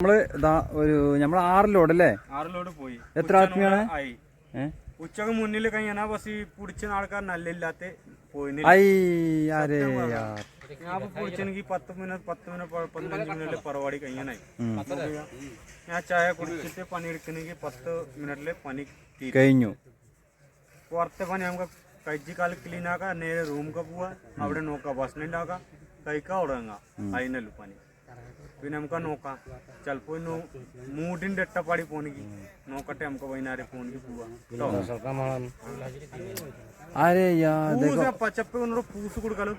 നമ്മൾ ഒരു നമ്മൾ ആറ് ലോഡ് അല്ലേ? ആറിലോട്ട് പോയി. എത്ര ആത്മീയാണ്? ഉച്ചയ്ക്ക് മുന്നിൽ കഴിഞ്ഞാ ബസ് ഈ പിടിച്ച ആൾക്കാർ നല്ലില്ലാത്ത ഇല്ലാത്ത ഞാൻ പിടിച്ചെനിക്ക് പത്ത് മിനിറ്റ് പത്ത് മിനിറ്റ് പതിനഞ്ച് മിനിറ്റിൽ പരിപാടി കഴിയാനായി ഞാൻ ചായ കുടിച്ചിട്ട് പണി എടുക്കണെങ്കിൽ പത്ത് മിനിറ്റിൽ പണി കഴിഞ്ഞു. പുറത്തെ പണി നമുക്ക് കഴിച്ച് കാലം ക്ലീൻ ആക്കാം നേരെ റൂമൊക്കെ പോവാ അവിടെ നോക്കാം ഭക്ഷണം ഉണ്ടാക്കാം കഴിക്കാം തുടങ്ങാം അതിനല്ലോ പണി. പിന്നെ നമുക്ക് നോക്കാം. ചിലപ്പോ ഇന്ന് മൂടിന്റെ എട്ടപ്പാടി പോണെങ്കിൽ നോക്കട്ടെ നമുക്ക് വൈകുന്നേരം പോണെങ്കിൽ പോവാം. പച്ചപ്പ് പൂസ് കൊടുക്കാലോ?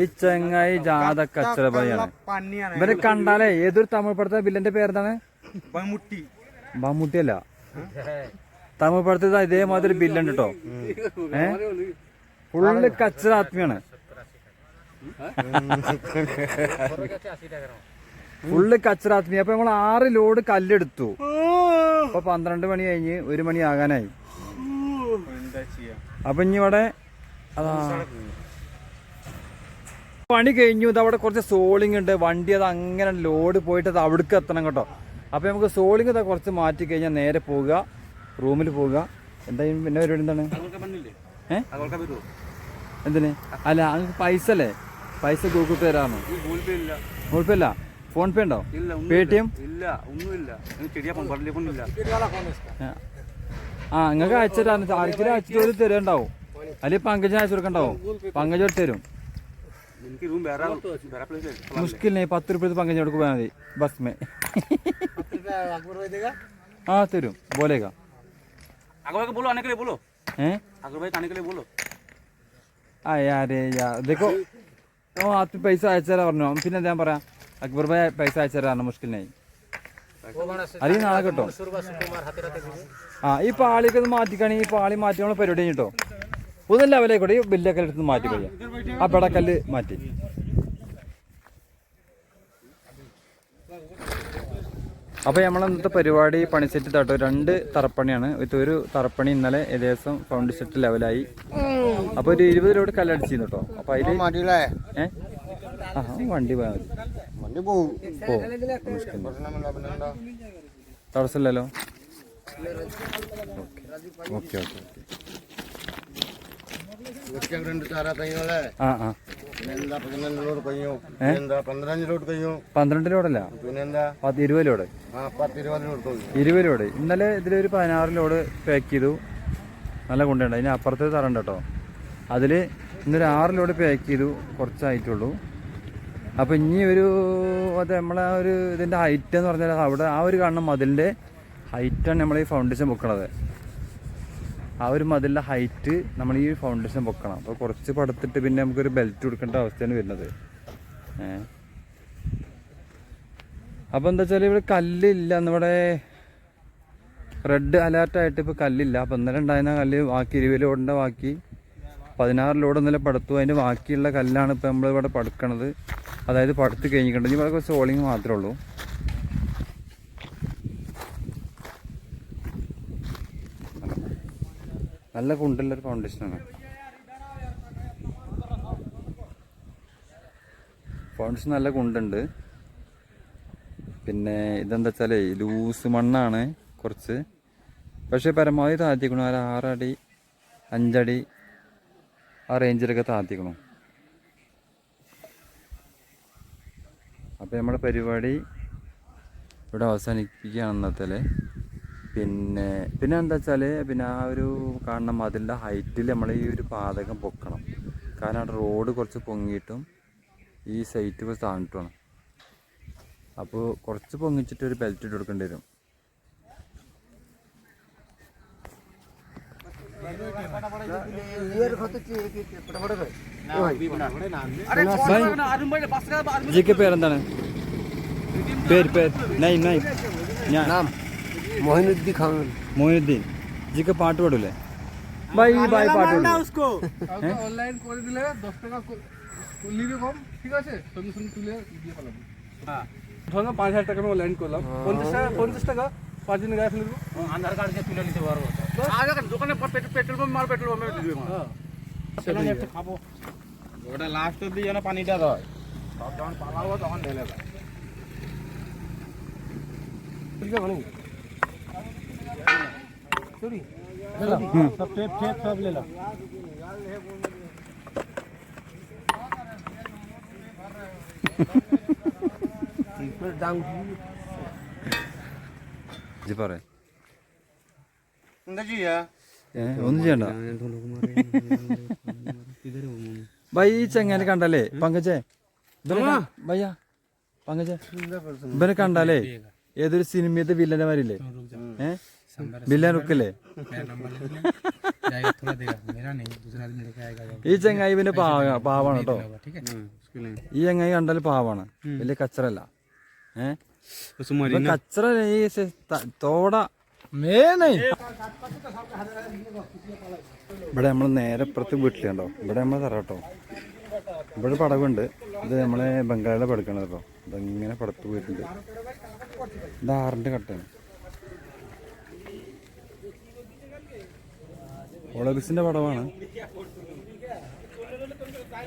ഈ ചെങ്ങായി ജാത കച്ചറബായിയാണ് പന്നിയാണ്. ഇവരെ കണ്ടാലേ ഏതൊരു തമിഴ് പടത്തെ വില്ലന്റെ പേരെന്താണ്? ബമുട്ടി ബമുട്ടി അല്ല. തമിഴ് പടത്തെ ഇതേമാതിരി ബില്ലുണ്ട് കേട്ടോ ഏഹ് ഫുള്ള് കച്ചറ ആത്മീയാണ് ഫുള്ള് കച്ചറാത്മി അപ്പൊ നമ്മൾ ആറ് ലോഡ് കല്ലെടുത്തു. അപ്പൊ പന്ത്രണ്ട് മണി കഴിഞ്ഞ് ഒരു മണി ആകാനായി. അപ്പൊ ഇനി ഇവിടെ പണി കഴിഞ്ഞു. ഇത് അവിടെ കുറച്ച് സോളിംഗ് ഉണ്ട്. വണ്ടി അത് അങ്ങനെ ലോഡ് പോയിട്ട് അത് അവിടേക്ക് എത്തണം കേട്ടോ. അപ്പൊ നമുക്ക് സോളിംഗ് ഇതാ കുറച്ച് മാറ്റി കഴിഞ്ഞാൽ നേരെ പോവുക. റൂമിൽ പോവുക. എന്തായാലും പിന്നെ പരിപാടി എന്താണ്? ഏഹ് എന്തിന്? അല്ല അങ്ങ് പൈസ അല്ലേ? പൈസ ഗൂഗിൾ പേ തരാമോ ഗൂഗിൾ പേ അല്ല ഫോൺ പേ ഉണ്ടോ പേ ടി എം ഇല്ല ഒന്നുമില്ല ചെടിയാ പറഞ്ഞില്ല ആ നിങ്ങൾക്ക് അയച്ചു തരാം ആർക്കും അയച്ചിട്ട് ഒരു തരുന്നുണ്ടാവും അല്ലെങ്കിൽ പങ്കജിന് അയച്ചു കൊടുക്കണ്ടാവും പങ്കജ് ഒരു തരും എനിക്ക് റൂം വേറെ വേറെ പ്ലേസ് मुश्किल नहीं पत्त रुपये तो पंकज को बना दी बस में हाँ तेरू बोलेगा अगर भाई को बोलो आने के लिए बोलो हैं अगर भाई आने के लिए बोलो ആ യാരേ യാ देखो ഓ അത് പൈസ അയച്ചാലും പറഞ്ഞു. പിന്നെ ഞാൻ പറയാം അക്ബർ ഭായ പൈസ അയച്ചാലും പറഞ്ഞു മുഷ്കിലായി അല്ലെങ്കിൽ നാളെ കേട്ടോ? ആ ഈ പാളിയൊക്കെ ഒന്ന് മാറ്റിക്കാണെങ്കിൽ ഈ പാളി മാറ്റി നമ്മളെ പരിപാടി കേട്ടോ? ലെവലേ ലെവലായിക്കോട്ടെ ഈ ബില്ലൊക്കെ എടുത്ത് മാറ്റി കഴിയാം ആ പെടക്കല്ല് മാറ്റി. അപ്പോൾ നമ്മൾ ഇന്നത്തെ പരിപാടി പണി സെറ്റ് തട്ടോ രണ്ട് തറപ്പണിയാണ്. ഒരു തറപ്പണി ഇന്നലെ ഏകദേശം ഫൗണ്ട് സെറ്റ് ലെവലായി അപ്പോൾ ഒരു ഇരുപത് രൂപ കല്ലടിച്ചിരുന്നു കേട്ടോ അപ്പോൾ അതിൽ മടിയിലേ ഏ? ആ വണ്ടി പോയാൽ മതി. തടസ്സമില്ലല്ലോ? ഓക്കെ. ഓക്കെ ഓക്കെ ആ പന്ത്രണ്ട് ലോഡല്ല ഇരുപത് ലോഡ് ഇരുപത് ലോഡ് ഇന്നലെ ഇതിലൊരു പതിനാറ് ലോഡ് പാക്ക് ചെയ്തു. നല്ല കൊണ്ടുണ്ട് അതിന് അപ്പുറത്ത് തരണ്ട കേട്ടോ അതിൽ ഇന്നൊരു ആറ് പാക്ക് ചെയ്തു കുറച്ചായിട്ടുള്ളൂ. അപ്പോൾ ഇനി ഒരു അത് നമ്മളെ ആ ഒരു ഇതിന്റെ ഹൈറ്റ് എന്ന് പറഞ്ഞാൽ അവിടെ ആ ഒരു കാണുന്ന മതിലിന്റെ ഹൈറ്റാണ് നമ്മൾ ഈ ഫൗണ്ടേഷൻ പൊക്കണത് ആ ഒരു മതിലിന്റെ ഹൈറ്റ് നമ്മൾ ഈ ഫൗണ്ടേഷൻ പൊക്കണം അപ്പോൾ കുറച്ച് പടുത്തിട്ട് പിന്നെ നമുക്കൊരു ബെൽറ്റ് കൊടുക്കേണ്ട അവസ്ഥയാണ് വരുന്നത്. അപ്പോൾ എന്താ വെച്ചാൽ ഇവിടെ കല്ലില്ല എന്നിവിടെ റെഡ് അലേർട്ടായിട്ട് ഇപ്പോൾ കല്ലില്ല അപ്പോൾ ഇന്നലെ ഉണ്ടായിരുന്ന കല്ല് ബാക്കി ഇരുപത് ലോഡിന്റെ ബാക്കി പതിനാറ് ലോഡ് ഇന്നലെ പടുത്തു. അതിന്റെ ബാക്കിയുള്ള കല്ലാണ് ഇപ്പോൾ നമ്മളിവിടെ പടുക്കണത്. അതായത് പടുത്ത് കഴിഞ്ഞിട്ടുണ്ട്. ഇനി ഇവിടെ കുറച്ച് സോളിങ് മാത്രമേ ഉള്ളൂ. നല്ല കുണ്ടുള്ളൊരു ഫൗണ്ടേഷനാണ് ഫൗണ്ടേഷൻ നല്ല കുണ്ടുണ്ട്. പിന്നെ ഇതെന്താ വെച്ചാലേ ലൂസ് മണ്ണാണ് കുറച്ച്. പക്ഷേ പരമാവധി താഴ്ത്തിക്കണം ഒരു ആറടി അഞ്ചടി ആ റേഞ്ചിലൊക്കെ താത്തിക്കണം. അപ്പോൾ നമ്മുടെ പരിപാടി ഇവിടെ അവസാനിപ്പിക്കുകയാണ് ഇന്നത്തെ പിന്നെ പിന്നെ എന്താ വെച്ചാൽ പിന്നെ ആ ഒരു കാണുന്ന മതിലിന്റെ ഹൈറ്റിൽ നമ്മൾ ഈ ഒരു പാതകം പൊക്കണം. കാരണം അവിടെ റോഡ് കുറച്ച് പൊങ്ങിയിട്ടും ഈ സൈറ്റ് കുറച്ച് താണിട്ടുമാണ് അപ്പോൾ കുറച്ച് പൊങ്ങിച്ചിട്ട് ഒരു ബെൽറ്റ് ഇട്ട് കൊടുക്കേണ്ടി വരും. जी के पैर अंदर पैर पैर नहीं नहीं नाम मोहिनुद्दीन खान मोहिनुद्दीन जी के पाट पड़े ভাই ভাই পাঠান না उसको অনলাইন করে দিলে 10 টাকা নিবি কম ঠিক আছে সঙ্গে সঙ্গে তুলে দিয়ে পালাবো হ্যাঁ ধরো 5000 টাকা আমি অনলাইন করলাম 50 টাকা 50 টাকা পাঁচ দিন গ্যাস নিব। আধার কার্ড দিয়ে তুলে নিতে পারব। দোকানে পেট্রোল পাম্প মার পেট্রোল পাম্পে হ্যাঁ। দিবে একটু খাব। ওটা লাস্ট অব্দি যেন পানিটা রয়। সব যখন পালাবো তখন ঢেলে দেয়। ঠিক আছে মানে চুরি? সব টেপ টেপ সব লেলা ഇജ്ജ് പറ. എന്താ ചെയ്യാ? ഒന്നും ചെയ്യണ്ട. ബൈ ഈ ചെങ്ങനെ കണ്ടല്ലേ പങ്കജേ. ഭയ്യ പങ്കജേ ഇവനെ കണ്ടാലേ ഏതൊരു സിനിമയത്തെ വില്ലനെ മാരില്ലേ ഏ? വില്ലൻ ലുക്കല്ലേ ഈ ചെങ്ങായി പിന്നെ പാവ പാവാണ് കേട്ടോ ഈ ചെങ്ങായി കണ്ടാൽ പാവാണ്. വലിയ കച്ചറല്ല. ഏ? തോട. മേനെ. ഇവിടെ നമ്മൾ നേരെ ഇപ്പുറത്ത് വീട്ടിലുണ്ടോ? ഇവിടെ നമ്മൾ തറ കേട്ടോ ഇവിടെ പടവുണ്ട്. ഇത് നമ്മളെ ബംഗാളിലെ പടുക്കണത് കേട്ടോ. ഇതെങ്ങനെ പടത്ത് പോയിട്ടുണ്ട്. ഇത് ആറിന്റെ കട്ടയാണ് ഒളബിസിന്റെ പടവാണ്.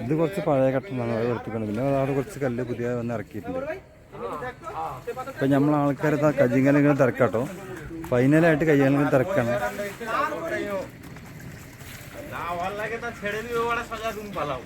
ഇത് കുറച്ച് പഴയ കട്ടനാണ്. അത് എടുത്തിട്ടുണ്ട് പിന്നെ അവിടെ കുറച്ച് കല്ല് പുതിയ വന്ന് ഇറക്കിയിട്ടുണ്ട്. ഇപ്പൊ നമ്മൾ ആൾക്കാർ കജിങ്ങലിങ്ങനെ തിരക്കാട്ടോ ഫൈനലായിട്ട് കയ്യാലിങ്ങനെ തിരക്കാണ് না ভাল লাগে তা ছেড়ে দিবে ওরা সাজা তুমি পালাও